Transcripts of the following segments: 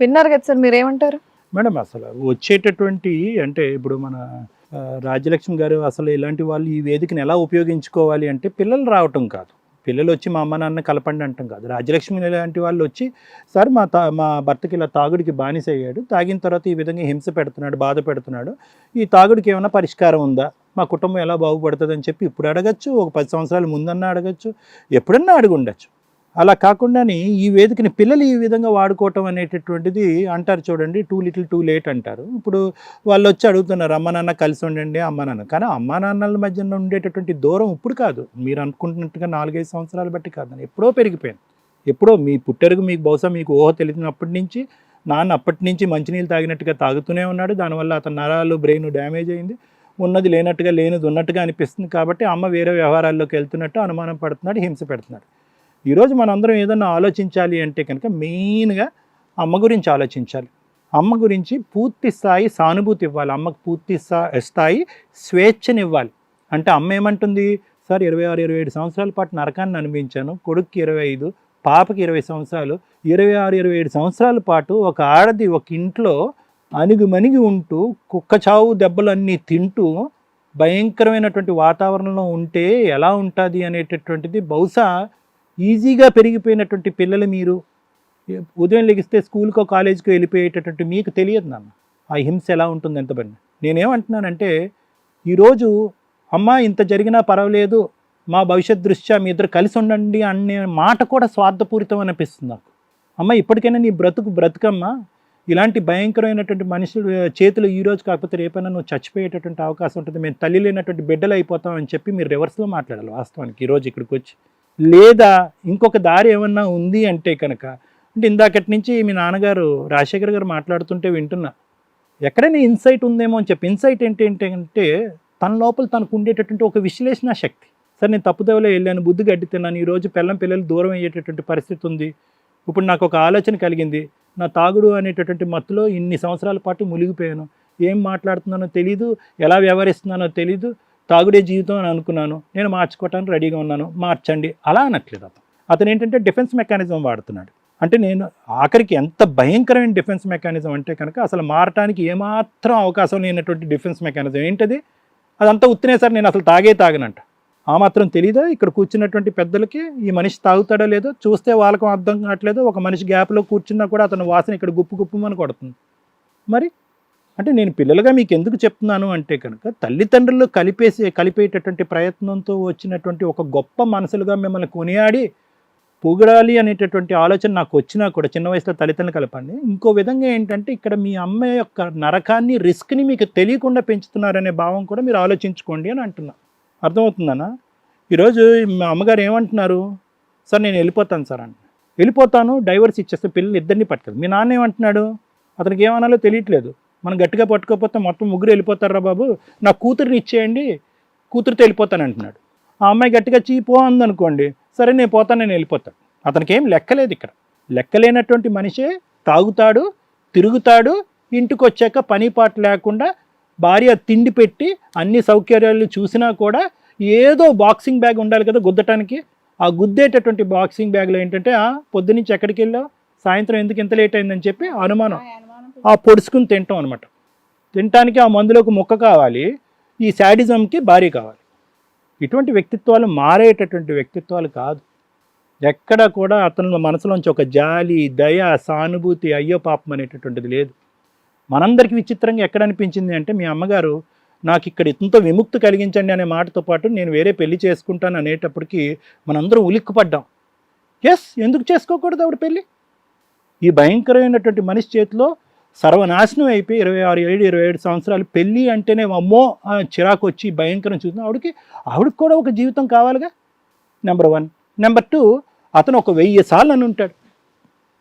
విన్నారు కదా సార్ మీరేమంటారు? మేడం అసలు వచ్చేటటువంటి అంటే ఇప్పుడు మన రాజ్యలక్ష్మి గారు అసలు ఇలాంటి వాళ్ళు ఈ వేదికను ఎలా ఉపయోగించుకోవాలి అంటే పిల్లలు రావటం కాదు. పిల్లలు వచ్చి మా అమ్మ నాన్న కలపండి అంటాం కాదు. రాజ్యలక్ష్మి లాంటి వాళ్ళు వచ్చి సార్ మా తా మా భర్తకి ఇలా తాగుడికి బానిస అయ్యాడు తాగిన తర్వాత ఈ విధంగా హింస పెడుతున్నాడు బాధ పెడుతున్నాడు ఈ తాగుడికి ఏమైనా పరిష్కారం ఉందా? మా కుటుంబం ఎలా బాగుపడుతుంది అని చెప్పి ఇప్పుడు అడగచ్చు ఒక పది సంవత్సరాల ముందన్నా అడగచ్చు ఎప్పుడన్నా అడిగి ఉండొచ్చు అలా కాకుండానే ఈ వేదికని పిల్లలు ఈ విధంగా వాడుకోవటం అనేటటువంటిది అంటారు చూడండి టూ లిటిల్ టూ లేట్ అంటారు. ఇప్పుడు వాళ్ళు వచ్చి అడుగుతున్నారు అమ్మ నాన్న కలిసి ఉండండి అమ్మ నాన్న కానీ అమ్మ నాన్నల మధ్య ఉండేటటువంటి దూరం ఇప్పుడు కాదు. మీరు అనుకుంటున్నట్టుగా నాలుగైదు సంవత్సరాలు బట్టి కాదు. ఎప్పుడో పెరిగిపోయింది. ఎప్పుడో మీ పుట్టెరుగు మీకు బహుశా మీకు ఊహ తెలిసినప్పటి నుంచి నాన్న అప్పటి నుంచి మంచినీళ్ళు తాగినట్టుగా తాగుతూనే ఉన్నాడు. దానివల్ల అతని నరాలు బ్రెయిన్ డ్యామేజ్ అయింది. ఉన్నది లేనట్టుగా లేనిది ఉన్నట్టుగా అనిపిస్తుంది కాబట్టి అమ్మ వేరే వ్యవహారాల్లోకి వెళ్తున్నట్టు అనుమానం పడుతున్నాడు హింస పెడుతున్నాడు. ఈరోజు మనందరం ఏదన్నా ఆలోచించాలి అంటే కనుక మెయిన్గా అమ్మ గురించి ఆలోచించాలి. అమ్మ గురించి పూర్తి స్థాయి సానుభూతి ఇవ్వాలి. అమ్మకు పూర్తి స్థాయి స్వేచ్ఛనివ్వాలి. అంటే అమ్మ ఏమంటుంది? సార్ ఇరవై ఆరు ఇరవై ఏడు సంవత్సరాల పాటు నరకాన్ని అనిపించాను కొడుక్కి ఇరవై ఐదు పాపకి ఇరవై సంవత్సరాలు. ఇరవై ఆరు ఇరవై ఏడు సంవత్సరాల పాటు ఒక ఆడది ఒక ఇంట్లో అణిగిమణిగి ఉంటూ కుక్క చావు దెబ్బలన్నీ తింటూ భయంకరమైనటువంటి వాతావరణంలో ఉంటే ఎలా ఉంటుంది? అనేటటువంటిది బహుశా ఈజీగా పెరిగిపోయినటువంటి పిల్లలు మీరు. ఉదయం లెగిస్తే స్కూల్కో కాలేజీకో వెళ్ళిపోయేటటువంటి మీకు తెలియదు నాన్న. ఆ హింస ఎలా ఉంటుంది ఎంత పడిన నేనేమంటున్నానంటే ఈరోజు అమ్మ ఇంత జరిగినా పర్వాలేదు మా భవిష్యత్ దృష్ట్యా మీ ఇద్దరు కలిసి ఉండండి అనే మాట కూడా స్వార్థపూరితం అనిపిస్తుంది నాకు. అమ్మ ఇప్పటికైనా నీ బ్రతుకు బ్రతుకమ్మా. ఇలాంటి భయంకరమైనటువంటి మనుషులు చేతులు ఈ రోజు కాకపోతే రేపైనా నువ్వు చచ్చిపోయేటటువంటి అవకాశం ఉంటుంది. మేము తల్లి లేనటువంటి బిడ్డలు అయిపోతామని చెప్పి మీరు రివర్స్లో మాట్లాడాలి వాస్తవానికి ఈరోజు ఇక్కడికి వచ్చి. లేదా ఇంకొక దారి ఏమన్నా ఉంది అంటే కనుక అంటే ఇందాకటి నుంచి మీ నాన్నగారు రాజశేఖర్ గారు మాట్లాడుతుంటే వింటున్నా. ఎక్కడైనా ఇన్సైట్ ఉందేమో అని చెప్పి ఇన్సైట్ ఏంటి ఏంటంటే తన లోపల తనకు ఉండేటటువంటి ఒక విశ్లేషణ శక్తి. సరే నేను తప్పుదేవలో వెళ్ళాను బుద్ధి గడ్డి తిన్నాను ఈరోజు పిల్లం పిల్లలు దూరం అయ్యేటటువంటి పరిస్థితి ఉంది. ఇప్పుడు నాకు ఒక ఆలోచన కలిగింది. నా తాగుడు అనేటటువంటి మత్తులో ఇన్ని సంవత్సరాల పాటు మునిగిపోయాను. ఏం మాట్లాడుతున్నానో తెలీదు ఎలా వ్యవహరిస్తున్నానో తెలీదు. తాగుడే జీవితం అని అనుకున్నాను. నేను మార్చుకోవటానికి రెడీగా ఉన్నాను. మార్చండి. అలా అనట్లేదు అతను. అతను ఏంటంటే డిఫెన్స్ మెకానిజం వాడుతున్నాడు. అంటే నేను ఆఖరికి ఎంత భయంకరమైన డిఫెన్స్ మెకానిజం అంటే కనుక అసలు మారటానికి ఏమాత్రం అవకాశం లేనటువంటి డిఫెన్స్ మెకానిజం. ఏంటది? అదంతా ఉత్తినే సార్ నేను అసలు తాగే తాగనంట. ఆ మాత్రం తెలీదా? ఇక్కడ కూర్చున్నటువంటి పెద్దలకి ఈ మనిషి తాగుతాడో లేదో? చూస్తే వాళ్ళకు అర్థం కావట్లేదు? ఒక మనిషి గ్యాప్లో కూర్చున్నా కూడా అతని వాసన ఇక్కడ గుప్పు గుప్పుమని కొడుతుంది. మరి అంటే నేను పిల్లలుగా మీకు ఎందుకు చెప్తున్నాను అంటే కనుక తల్లిదండ్రులు కలిపేసి కలిపేటటువంటి ప్రయత్నంతో వచ్చినటువంటి ఒక గొప్ప మనసులుగా మిమ్మల్ని కొనియాడి పొగడాలి అనేటటువంటి ఆలోచన నాకు వచ్చినా కూడా చిన్న వయసులో తల్లిదండ్రులు కలపండి. ఇంకో విధంగా ఏంటంటే ఇక్కడ మీ అమ్మాయి యొక్క నరకాన్ని రిస్క్ని మీకు తెలియకుండా పెంచుతున్నారనే భావం కూడా మీరు ఆలోచించుకోండి అని అంటున్నా. అర్థమవుతుందనా? ఈరోజు మా అమ్మగారు ఏమంటున్నారు? సార్ నేను వెళ్ళిపోతాను సార్ అంట. వెళ్ళిపోతాను డైవర్స్ ఇచ్చేస్తే పిల్లలు ఇద్దరిని పట్టుకెళ్ళి. మీ నాన్న ఏమంటున్నాడు? అతనికి ఏమనాలో తెలియట్లేదు. మనం గట్టిగా పట్టుకోకపోతే మొత్తం ముగ్గురు వెళ్ళిపోతారా బాబు. నా కూతురిని ఇచ్చేయండి కూతురితో వెళ్ళిపోతాను అంటున్నాడు. ఆ అమ్మాయి గట్టిగా చీపో అందనుకోండి. సరే నేను పోతాను నేను వెళ్ళిపోతాను. అతనికి ఏం లెక్కలేదు ఇక్కడ. లెక్కలేనటువంటి మనిషే తాగుతాడు తిరుగుతాడు ఇంటికి వచ్చాక పని పాట లేకుండా భార్య తిండి పెట్టి అన్ని సౌకర్యాలు చూసినా కూడా ఏదో బాక్సింగ్ బ్యాగ్ ఉండాలి కదా గుద్దటానికి. ఆ గుద్దేటటువంటి బాక్సింగ్ బ్యాగ్లో ఏంటంటే "ఆ, పొద్దునుంచి ఎక్కడికి వెళ్ళావు? సాయంత్రం ఎందుకు ఇంత లేట్ అయిందని చెప్పి అనుమానం. ఆ పొడుచుకుని తింటాం అనమాట తినటానికి ఆ మందులోకి మొక్క కావాలి ఈ శాడిజంకి భారీ కావాలి. ఇటువంటి వ్యక్తిత్వాలు మారేటటువంటి వ్యక్తిత్వాలు కాదు. ఎక్కడ కూడా అతని మనసులోంచి ఒక జాలి దయ సానుభూతి అయ్యో పాపం అనేటటువంటిది లేదు. మనందరికీ విచిత్రంగా ఎక్కడ అనిపించింది అంటే మీ అమ్మగారు నాకు ఇక్కడ ఇంత విముక్తి కలిగించండి అనే మాటతో పాటు నేను వేరే పెళ్ళి చేసుకుంటాను అనేటప్పటికి మనందరం ఉలిక్కుపడ్డాం. ఎస్ ఎందుకు చేసుకోకూడదు ఆవిడ పెళ్ళి ఈ భయంకరమైనటువంటి మనిషి చేతిలో సర్వనాశనం అయిపోయి ఇరవై ఆరు ఏడు ఇరవై ఏడు సంవత్సరాలు పెళ్ళి అంటేనే అమ్మో ఆ చిరాకు వచ్చి భయంకరం చూస్తుంది. ఆవిడకి ఆవిడకి కూడా ఒక జీవితం కావాలిగా? నెంబర్ వన్ నెంబర్ టూ అతను ఒక వెయ్యి సార్లు అని ఉంటాడు.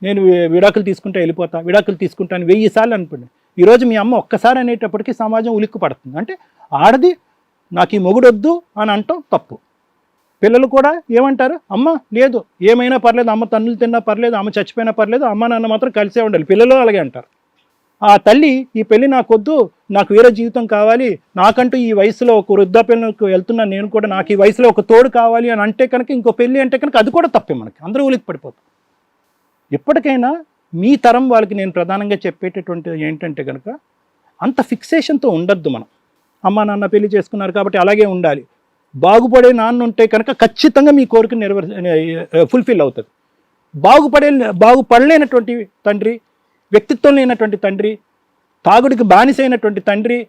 నేను విడాకులు తీసుకుంటా వెళ్ళిపోతా విడాకులు తీసుకుంటాను వెయ్యి సార్లు అనుకుంటాను ఈరోజు మీ అమ్మ ఒక్కసారి అనేటప్పటికీ సమాజం ఉలిక్కు పడుతుంది. అంటే ఆడది నాకు ఈ మొగుడొద్దు అని అంటాం తప్పు. పిల్లలు కూడా ఏమంటారు? అమ్మ లేదు ఏమైనా పర్లేదు అమ్మ తన్నులు తిన్నా పర్లేదు అమ్మ చచ్చిపోయినా పర్లేదు అమ్మ నాన్న మాత్రం కలిసే ఉండాలి పిల్లలు అలాగే అంటారు. ఆ తల్లి ఈ పెళ్ళి నాకొద్దు నాకు వేరే జీవితం కావాలి. నాకంటూ ఈ వయసులో ఒక వృద్ధాప్యంలోకి వెళ్తున్నాను నేను కూడా నాకు ఈ వయసులో ఒక తోడు కావాలి అని అంటే కనుక ఇంకో పెళ్ళి అంటే కనుక అది కూడా తప్పే మనకి. అందరూ ఉలికి పడిపోతాం ఇప్పటికైనా మీ తరం వాళ్ళకి నేను ప్రధానంగా చెప్పేటటువంటిది ఏంటంటే కనుక అంత ఫిక్సేషన్తో ఉండొద్దు మనం. అమ్మ నాన్న పెళ్ళి చేసుకున్నారు కాబట్టి అలాగే ఉండాలి. బాగుపడే నాన్న ఉంటే కనుక ఖచ్చితంగా మీ కోరిక నెరవేర్ ఫుల్ఫిల్ అవుతుంది. బాగుపడే బాగుపడలేనటువంటి తండ్రి వ్యక్తిత్వం లేనటువంటి తండ్రి తాగుడికి బానిసైనటువంటి తండ్రి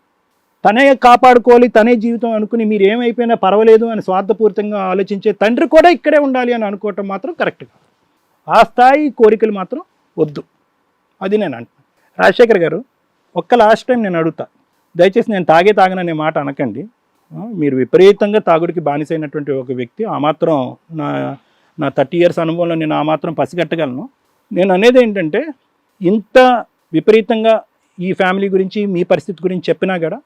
తనే కాపాడుకోవాలి తనే జీవితం అనుకుని మీరు ఏమైపోయినా పర్వాలేదు అని స్వార్థపూరితంగా ఆలోచించే తండ్రి కూడా ఇక్కడే ఉండాలి అని అనుకోవటం మాత్రం కరెక్ట్ కాదు. ఆ స్థాయి కోరికలు మాత్రం వద్దు. అది నేను అంటున్నాను రాజశేఖర్ గారు ఒక్క లాస్ట్ టైం నేను అడుగుతా. దయచేసి నేను తాగే తాగననే మాట అనకండి. మీరు విపరీతంగా తాగుడికి బానిసైనటువంటి ఒక వ్యక్తి ఆ మాత్రం నా నా థర్టీ ఇయర్స్ అనుభవంలో నేను ఆ మాత్రం పసిగట్టగలను. నేను అనేది ఏంటంటే ఇంత విపరీతంగా ఈ ఫ్యామిలీ గురించి మీ పరిస్థితి గురించి చెప్పినా కూడా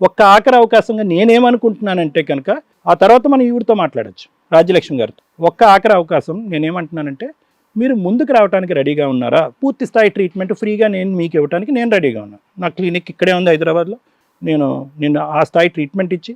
ఒక్క ఆఖరి అవకాశంగా నేనేమనుకుంటున్నానంటే కనుక ఆ తర్వాత మనం ఈవిడితో మాట్లాడొచ్చు రాజ్యలక్ష్మి గారితో. ఒక్క ఆఖరి అవకాశం నేనేమంటున్నానంటే మీరు ముందుకు రావడానికి రెడీగా ఉన్నారా? పూర్తి స్థాయి ట్రీట్మెంట్ ఫ్రీగా నేను మీకు ఇవ్వడానికి నేను రెడీగా ఉన్నాను. నా క్లినిక్ ఇక్కడే ఉంది హైదరాబాద్లో. నేను నేను ఆ స్థాయి ట్రీట్మెంట్ ఇచ్చి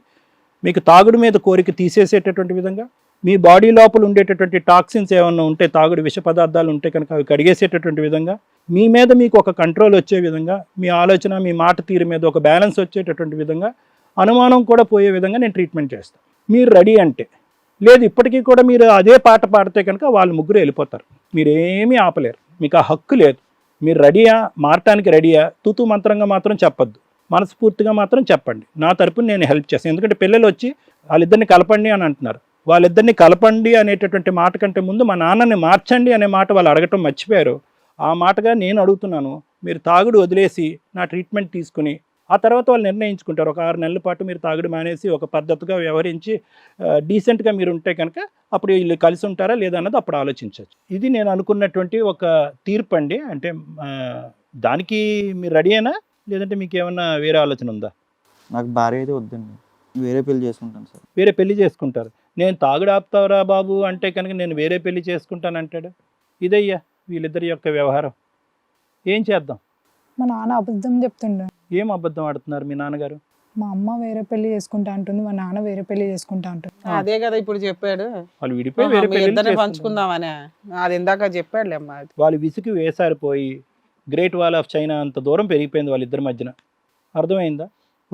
మీకు తాగుడు మీద కోరిక తీసేసేటటువంటి విధంగా మీ బాడీ లోపల ఉండేటటువంటి టాక్సిన్స్ ఏమన్నా ఉంటే తాగుడు విష పదార్థాలు ఉంటే కనుక అవి కడిగేసేటటువంటి విధంగా మీ మీద మీకు ఒక కంట్రోల్ వచ్చే విధంగా మీ ఆలోచన మీ మాట తీరు మీద ఒక బ్యాలెన్స్ వచ్చేటటువంటి విధంగా అనుమానం కూడా పోయే విధంగా నేను ట్రీట్మెంట్ చేస్తాను మీరు రెడీ అంటే లేదు ఇప్పటికీ కూడా మీరు అదే పాట పాడితే కనుక వాళ్ళు ముగ్గురు వెళ్ళిపోతారు. మీరేమీ ఆపలేరు. మీకు ఆ హక్కు లేదు. మీరు రెడీయా? మారటానికి రెడీయా? తూతూ మంత్రంగా మాత్రం చెప్పొద్దు. మనస్ఫూర్తిగా మాత్రం చెప్పండి. నా తరపున నేను హెల్ప్ చేస్తాను ఎందుకంటే పిల్లలు వచ్చి వాళ్ళిద్దరిని కలపండి అని అంటున్నారు. వాళ్ళిద్దరిని కలపండి అనేటటువంటి మాట కంటే ముందు మా నాన్నని మార్చండి అనే మాట వాళ్ళు అడగటం మర్చిపోయారు. ఆ మాటగా నేను అడుగుతున్నాను మీరు తాగుడు వదిలేసి నా ట్రీట్మెంట్ తీసుకుని ఆ తర్వాత వాళ్ళు నిర్ణయించుకుంటారు. ఒక ఆరు నెలల పాటు మీరు తాగుడు మానేసి ఒక పద్ధతిగా వ్యవహరించి డీసెంట్గా మీరు ఉంటే కనుక అప్పుడు వీళ్ళు కలిసి ఉంటారా లేదా అన్నది అప్పుడు ఆలోచించవచ్చు. ఇది నేను అనుకున్నటువంటి ఒక తీర్పు అండి. అంటే దానికి మీరు రెడీ అయినా లేదంటే మీకు ఏమన్నా వేరే ఆలోచన ఉందా? నాకు భార్య అయితే వద్దండి. వేరే పెళ్ళి చేసుకుంటాను సార్. వేరే పెళ్ళి చేసుకుంటారు. నేను తాగుడు ఆపుతావరా బాబు అంటే కనుక నేను వేరే పెళ్ళి చేసుకుంటాను అంటాడు. ఇదయ్యా వీళ్ళిద్దరి యొక్క వ్యవహారం. ఏం చేద్దాం? మా నాన్న అబద్ధం చెప్తుండే. ఏం అబద్ధం ఆడుతున్నారు మీ నాన్నగారు? మా అమ్మ వేరే పెళ్ళి చేసుకుంటా అంటుంది మా నాన్న వేరే పెళ్ళి చేసుకుంటా అంటుంది. అదే కదా ఇప్పుడు చెప్పాడు. వాళ్ళు విడిపోయి వేరే పెళ్ళి పంచుకుందామని. అది ఇందాక చెప్పాడులే అమ్మా వాళ్ళు విసికి వేసారిపోయి గ్రేట్ వాల్ ఆఫ్ చైనా అంత దూరం పెరిగిపోయింది వాళ్ళిద్దరి మధ్యన. అర్థమైందా?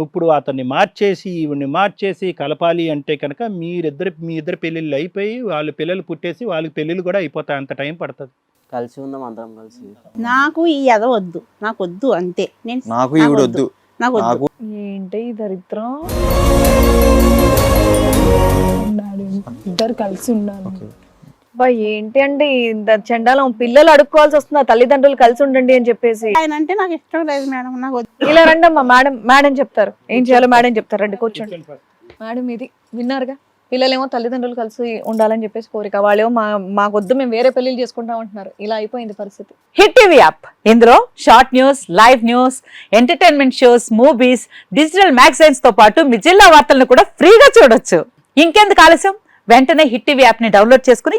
ఇప్పుడు అతన్ని మార్చేసి ఈవిడ్ని మార్చేసి కలపాలి అంటే కనుక మీరిద్దరు మీ ఇద్దరు పెళ్ళిళ్ళు అయిపోయి వాళ్ళ పిల్లలు పుట్టేసి వాళ్ళకి పెళ్ళిళ్ళు కూడా అయిపోతాయి. అంత టైం పడుతుంది. కలిసి ఉందాం అందరం కలిసి. నాకు ఈ ఎద వద్దు. నాకు వద్దు అంతే. నేను నాకు ఈవిడ వద్దు. నాకు వద్దు. ఏంటి ఈ దరిద్రం? ఉండాలి. ఇద్దరు కలిసి ఉండాలి. బా ఏంటి అండి? ఇంత చండాలం పిల్లలు అడుక్కోవాల్సి వస్తుంది? తల్లిదండ్రులు కలిసి ఉండండి అని చెప్పేసి. ఆయన అంటే నాకు ఇష్టం లేదు మేడం. నాకు ఇలా రండి అమ్మా మేడం మేడం చెప్తారు. ఏం చేయాలో మేడం చెప్తారు. రండి కూర్చోండి మేడం ఇది విన్నారుగా? పిల్లలేమో తల్లిదండ్రులు కలిసి ఉండాలని చెప్పేసి కోరిక. వాళ్ళేమో మా మాకొద్దు మేము వేరే పెళ్ళిళ్ళు చేసుకుంటాం అంటున్నారు. ఇలా అయిపోయింది పరిస్థితి. Hit TV app. ఇందులో short news live news entertainment shows movies digital మ్యాగజైన్స్తో పాటు మీ జిల్లా వార్తలను కూడా ఫ్రీగా చూడొచ్చు. ఇంకెందుకు ఆలస్యం? వెంటనే హిట్ టీవీ యాప్ని డౌన్లోడ్ చేసుకుని